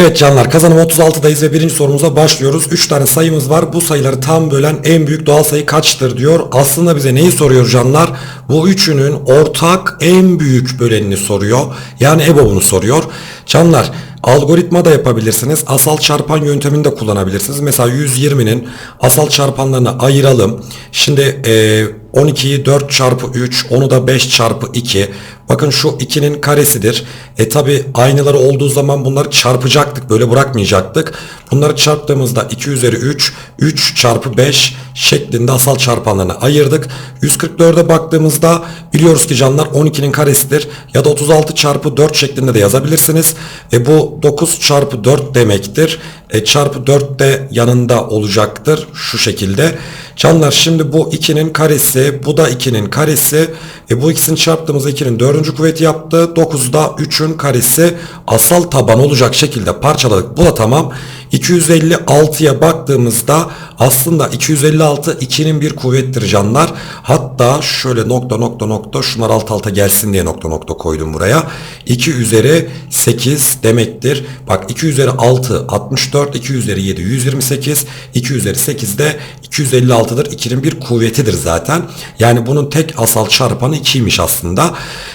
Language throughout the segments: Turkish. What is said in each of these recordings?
Evet canlar kazanım 36'dayız ve birinci sorumuza başlıyoruz. 3 tane sayımız var. Bu sayıları tam bölen en büyük doğal sayı kaçtır diyor. Aslında bize neyi soruyor canlar? Bu üçünün ortak en büyük bölenini soruyor. Yani EBOB'unu soruyor. Canlar algoritma da yapabilirsiniz. Asal çarpan yöntemini de kullanabilirsiniz. Mesela 120'nin asal çarpanlarını ayıralım. Şimdi e, 12'yi 4 çarpı 3, onu da 5 çarpı 2. Bakın şu 2'nin karesidir. E tabi aynıları olduğu zaman bunları çarpacaktık. Böyle bırakmayacaktık. Bunları çarptığımızda 2 üzeri 3, 3 çarpı 5 şeklinde asal çarpanlarını ayırdık. 144'e baktığımızda biliyoruz ki canlar 12'nin karesidir. Ya da 36 çarpı 4 şeklinde de yazabilirsiniz. E bu 9 çarpı 4 demektir. E çarpı 4 de yanında olacaktır. Şu şekilde. Canlar şimdi bu 2'nin karesi, bu da 2'nin karesi. E bu ikisini çarptığımızda 2'nin 4. kuvveti yaptı. 9'da 3'ün karesi asal taban olacak şekilde parçaladık. Bu da tamam. 256'ya baktığımızda aslında 256 2'nin bir kuvvettir canlar. Hatta şöyle nokta nokta nokta şunlar alt alta gelsin diye nokta nokta koydum buraya. 2 üzeri 8 demektir. Bak 2 üzeri 6 64, 2 üzeri 7 128, 2 üzeri 8 de 256'dır. 2'nin bir kuvvetidir zaten. Yani bunun tek asal çarpanı 2'ymiş aslında.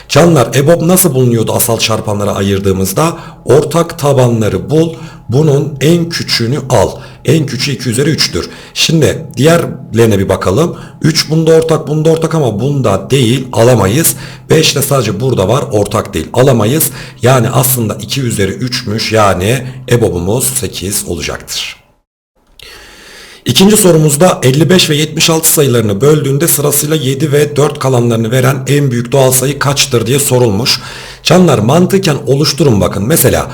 Canlar EBOB nasıl bulunuyordu asal çarpanlara ayırdığımızda? Ortak tabanları bul. Bunun en küçüğünü al. En küçüğü 2 üzeri 3'tür. Şimdi diğerlerine bir bakalım. 3 bunda ortak bunda ortak ama bunda değil alamayız. 5 de sadece burada var ortak değil alamayız. Yani aslında 2 üzeri 3'müş yani EBOB'umuz 8 olacaktır. İkinci sorumuzda 55 ve 76 sayılarını böldüğünde sırasıyla 7 ve 4 kalanlarını veren en büyük doğal sayı kaçtır diye sorulmuş. Canlar mantıken oluşturun bakın. Mesela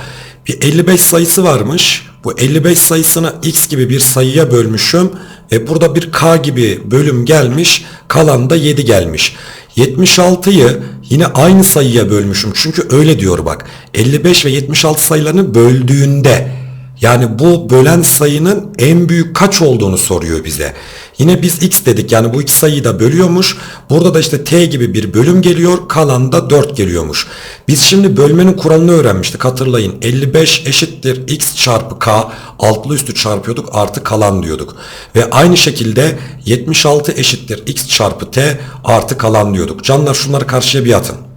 bir 55 sayısı varmış. Bu 55 sayısını x gibi bir sayıya bölmüşüm. E burada bir k gibi bölüm gelmiş. Kalan da 7 gelmiş. 76'yı yine aynı sayıya bölmüşüm. Çünkü öyle diyor bak. 55 ve 76 sayılarını böldüğünde yani bu bölen sayının en büyük kaç olduğunu soruyor bize. Yine biz x dedik yani bu iki sayıyı da bölüyormuş. Burada da işte t gibi bir bölüm geliyor. Kalan da 4 geliyormuş. Biz şimdi bölmenin kuralını öğrenmiştik hatırlayın. 55 eşittir x çarpı k altlı üstü çarpıyorduk artı kalan diyorduk. Ve aynı şekilde 76 eşittir x çarpı t artı kalan diyorduk. Canlar şunları karşıya bir atın.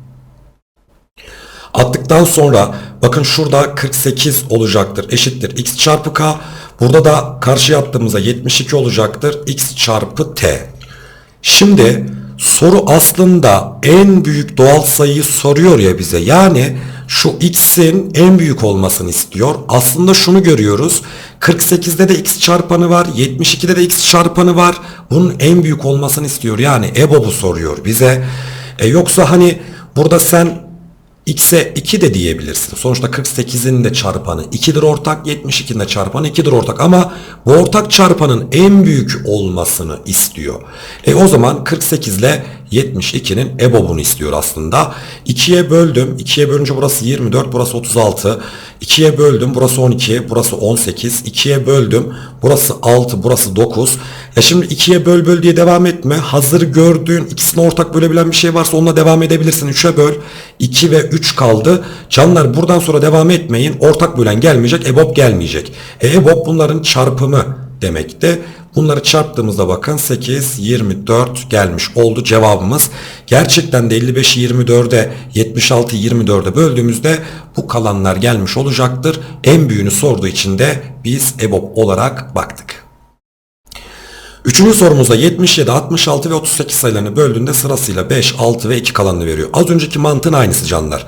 Attıktan sonra bakın şurada 48 olacaktır. Eşittir x çarpı k. Burada da karşıya attığımızda 72 olacaktır. x çarpı t. Şimdi soru aslında en büyük doğal sayıyı soruyor ya bize. Yani şu x'in en büyük olmasını istiyor. Aslında şunu görüyoruz. 48'de de x çarpanı var. 72'de de x çarpanı var. Bunun en büyük olmasını istiyor. Yani EBOB'u soruyor bize. E yoksa hani burada sen x'e 2 de diyebilirsin. Sonuçta 48'in de çarpanı 2'dir ortak, 72'nin de çarpanı 2'dir ortak ama bu ortak çarpanın en büyük olmasını istiyor. E o zaman 48 ile 72'nin EBOB'unu istiyor aslında. 2'ye böldüm. 2'ye bölünce burası 24, burası 36. 2'ye böldüm. Burası 12, burası 18. 2'ye böldüm. Burası 6, burası 9. Ya şimdi 2'ye böl böl diye devam etme. Hazır gördüğün ikisini ortak bölebilen bir şey varsa onunla devam edebilirsin. 3'e böl. 2 ve 3 kaldı. Canlar buradan sonra devam etmeyin. Ortak bölen gelmeyecek. EBOB gelmeyecek. E EBOB bunların çarpımı demekti. Bunları çarptığımızda bakın 8, 24 gelmiş oldu cevabımız. Gerçekten de 55'i 24'e 76 24'e böldüğümüzde bu kalanlar gelmiş olacaktır. En büyüğünü sorduğu için de biz EBOB olarak baktık. Üçüncü sorumuzda 77, 66 ve 38 sayılarını böldüğünde sırasıyla 5, 6 ve 2 kalanını veriyor. Az önceki mantığın aynısı canlar.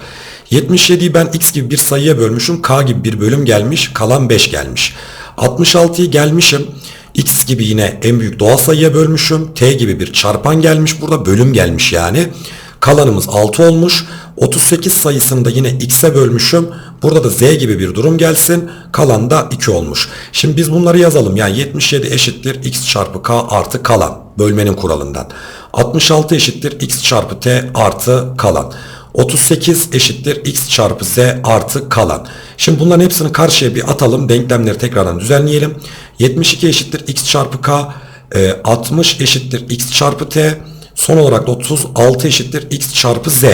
77'yi ben x gibi bir sayıya bölmüşüm. K gibi bir bölüm gelmiş. Kalan 5 gelmiş. 66'yı gelmişim. X gibi yine en büyük doğal sayıya bölmüşüm. T gibi bir çarpan gelmiş burada. Bölüm gelmiş yani. Kalanımız 6 olmuş. 38 sayısını da yine x'e bölmüşüm. Burada da z gibi bir durum gelsin. Kalan da 2 olmuş. Şimdi biz bunları yazalım. Yani 77 eşittir x çarpı k artı kalan. Bölmenin kuralından. 66 eşittir x çarpı t artı kalan. 38 eşittir x çarpı z artı kalan. Şimdi bunların hepsini karşıya bir atalım. Denklemleri tekrardan düzenleyelim. 72 eşittir x çarpı k. 60 eşittir x çarpı t. Son olarak da 36 eşittir x çarpı z.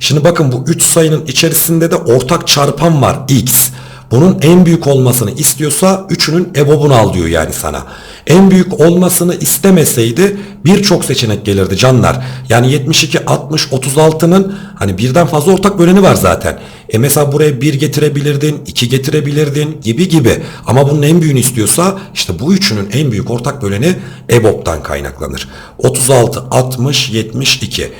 Şimdi bakın bu 3 sayının içerisinde de ortak çarpan var x. Bunun en büyük olmasını istiyorsa üçünün EBOB'unu al diyor yani sana. En büyük olmasını istemeseydi birçok seçenek gelirdi canlar. Yani 72, 60, 36'nın hani birden fazla ortak böleni var zaten. E mesela buraya 1 getirebilirdin, 2 getirebilirdin gibi gibi. Ama bunun en büyüğünü istiyorsa işte bu üçünün en büyük ortak böleni EBOB'dan kaynaklanır. 36, 60, 72.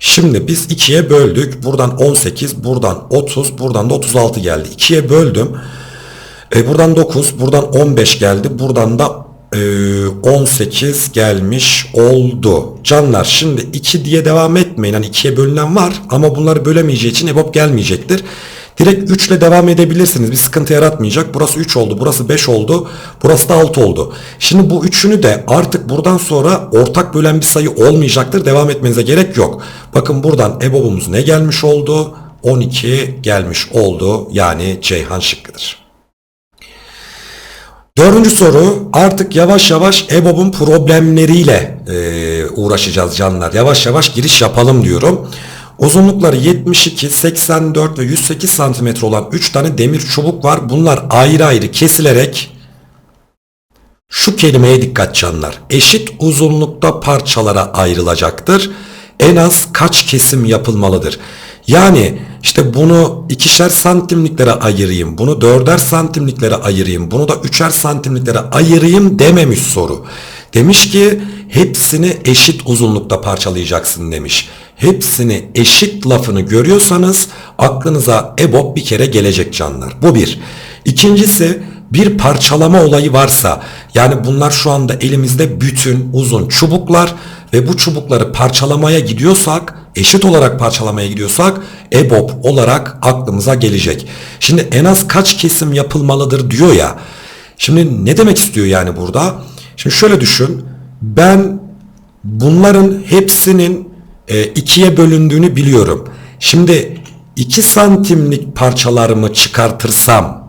Şimdi biz 2'ye böldük. Buradan 18, buradan 30, buradan da 36 geldi. 2'ye böldüm. E, buradan 9, buradan 15 geldi. Buradan da e, 18 gelmiş oldu. Canlar şimdi 2 diye devam etmeyin. Hani 2'ye bölünen var ama bunları bölemeyeceği için EBOB gelmeyecektir. Direkt 3 ile devam edebilirsiniz. Bir sıkıntı yaratmayacak. Burası 3 oldu. Burası 5 oldu. Burası da 6 oldu. Şimdi bu üçünü de artık buradan sonra ortak bölen bir sayı olmayacaktır. Devam etmenize gerek yok. Bakın buradan EBOB'umuz ne gelmiş oldu? 12 gelmiş oldu. Yani Ceyhan şıkkıdır. Dördüncü soru artık yavaş yavaş EBOB'un problemleriyle e, uğraşacağız canlar. Yavaş yavaş giriş yapalım diyorum. Uzunlukları 72, 84 ve 108 santimetre olan 3 tane demir çubuk var. Bunlar ayrı ayrı kesilerek şu kelimeye dikkat canlar. Eşit uzunlukta parçalara ayrılacaktır. En az kaç kesim yapılmalıdır? Yani işte bunu ikişer santimliklere ayırayım, bunu dörder santimliklere ayırayım, bunu da üçer santimliklere ayırayım dememiş soru. Demiş ki hepsini eşit uzunlukta parçalayacaksın demiş. Hepsini eşit lafını görüyorsanız aklınıza EBOB bir kere gelecek canlar. Bu bir. İkincisi bir parçalama olayı varsa yani bunlar şu anda elimizde bütün uzun çubuklar ve bu çubukları parçalamaya gidiyorsak eşit olarak parçalamaya gidiyorsak EBOB olarak aklımıza gelecek. Şimdi en az kaç kesim yapılmalıdır diyor ya. Şimdi ne demek istiyor yani burada? Şimdi şöyle düşün. Ben bunların hepsinin e, ikiye bölündüğünü biliyorum. Şimdi 2 santimlik parçalarımı çıkartırsam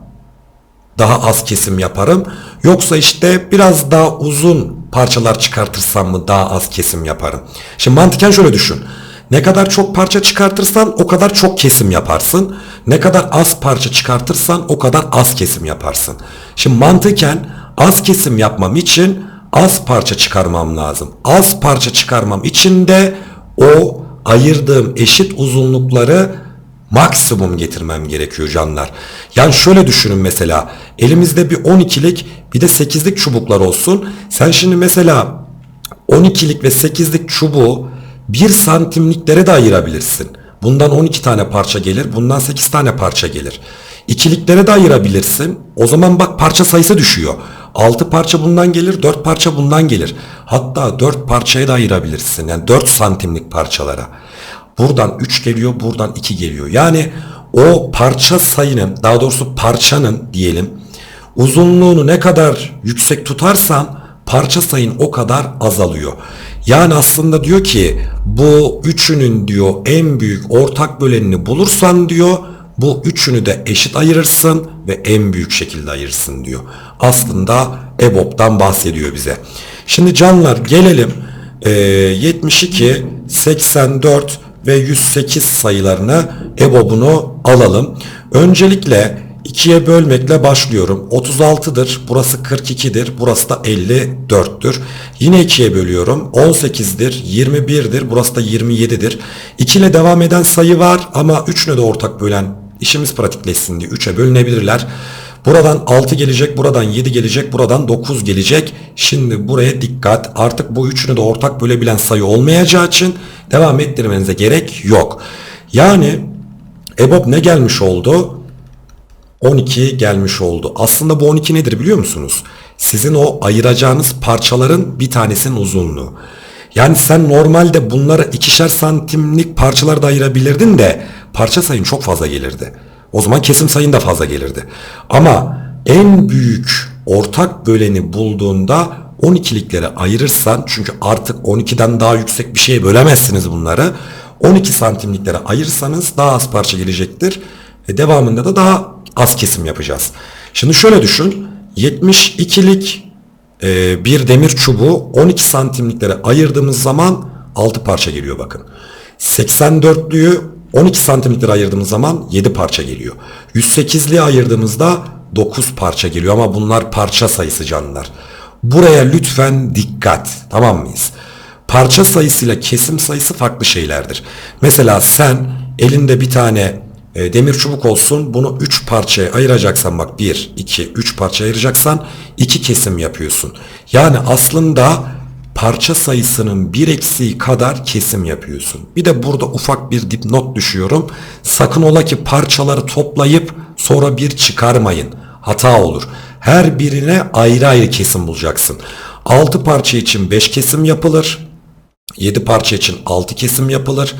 daha az kesim yaparım. Yoksa işte biraz daha uzun parçalar çıkartırsam mı daha az kesim yaparım. Şimdi mantıken şöyle düşün. Ne kadar çok parça çıkartırsan o kadar çok kesim yaparsın. Ne kadar az parça çıkartırsan o kadar az kesim yaparsın. Şimdi mantıken az kesim yapmam için az parça çıkarmam lazım. Az parça çıkarmam için de o ayırdığım eşit uzunlukları maksimum getirmem gerekiyor canlar. Yani şöyle düşünün mesela elimizde bir 12'lik bir de 8'lik çubuklar olsun. Sen şimdi mesela 12'lik ve 8'lik çubuğu 1 santimliklere de ayırabilirsin. Bundan 12 tane parça gelir, bundan 8 tane parça gelir. İkiliklere de ayırabilirsin. O zaman bak parça sayısı düşüyor. 6 parça bundan gelir, 4 parça bundan gelir. Hatta 4 parçaya da ayırabilirsin. Yani 4 santimlik parçalara. Buradan 3 geliyor, buradan 2 geliyor. Yani o parça sayının, daha doğrusu parçanın diyelim, uzunluğunu ne kadar yüksek tutarsan parça sayın o kadar azalıyor. Yani aslında diyor ki bu üçünün diyor en büyük ortak bölenini bulursan diyor bu üçünü de eşit ayırırsın ve en büyük şekilde ayırırsın diyor. Aslında EBOB'dan bahsediyor bize. Şimdi canlar gelelim e, 72, 84 ve 108 sayılarını EBOB'unu alalım. Öncelikle 2'ye bölmekle başlıyorum. 36'dır. Burası 42'dir. Burası da 54'tür. Yine 2'ye bölüyorum. 18'dir. 21'dir. Burası da 27'dir. 2 ile devam eden sayı var ama 3 de ortak bölen işimiz pratikleşsin diye 3'e bölünebilirler. Buradan 6 gelecek, buradan 7 gelecek, buradan 9 gelecek. Şimdi buraya dikkat. Artık bu üçünü de ortak bölebilen sayı olmayacağı için devam ettirmenize gerek yok. Yani EBOB ne gelmiş oldu? 12 gelmiş oldu. Aslında bu 12 nedir biliyor musunuz? Sizin o ayıracağınız parçaların bir tanesinin uzunluğu. Yani sen normalde bunları ikişer santimlik parçalarda ayırabilirdin de parça sayın çok fazla gelirdi. O zaman kesim sayın da fazla gelirdi. Ama en büyük ortak böleni bulduğunda 12'liklere ayırırsan çünkü artık 12'den daha yüksek bir şeye bölemezsiniz bunları. 12 santimliklere ayırırsanız daha az parça gelecektir. Ve devamında da daha az kesim yapacağız. Şimdi şöyle düşün. 72'lik e, bir demir çubuğu 12 santimliklere ayırdığımız zaman 6 parça geliyor bakın. 84'lüyü 12 santimetre ayırdığımız zaman 7 parça geliyor. 108'liğe ayırdığımızda 9 parça geliyor ama bunlar parça sayısı canlılar. Buraya lütfen dikkat. Tamam mıyız? Parça sayısıyla kesim sayısı farklı şeylerdir. Mesela sen elinde bir tane e, demir çubuk olsun bunu 3 parçaya ayıracaksan bak 1, 2, 3 parça ayıracaksan 2 kesim yapıyorsun. Yani aslında parça sayısının bir eksiği kadar kesim yapıyorsun. Bir de burada ufak bir dipnot düşüyorum. Sakın ola ki parçaları toplayıp sonra bir çıkarmayın. Hata olur. Her birine ayrı ayrı kesim bulacaksın. 6 parça için 5 kesim yapılır. 7 parça için 6 kesim yapılır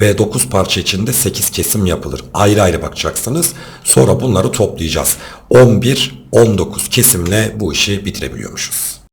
ve 9 parça için de 8 kesim yapılır. Ayrı ayrı bakacaksınız. Sonra bunları toplayacağız. 11, 19 kesimle bu işi bitirebiliyormuşuz.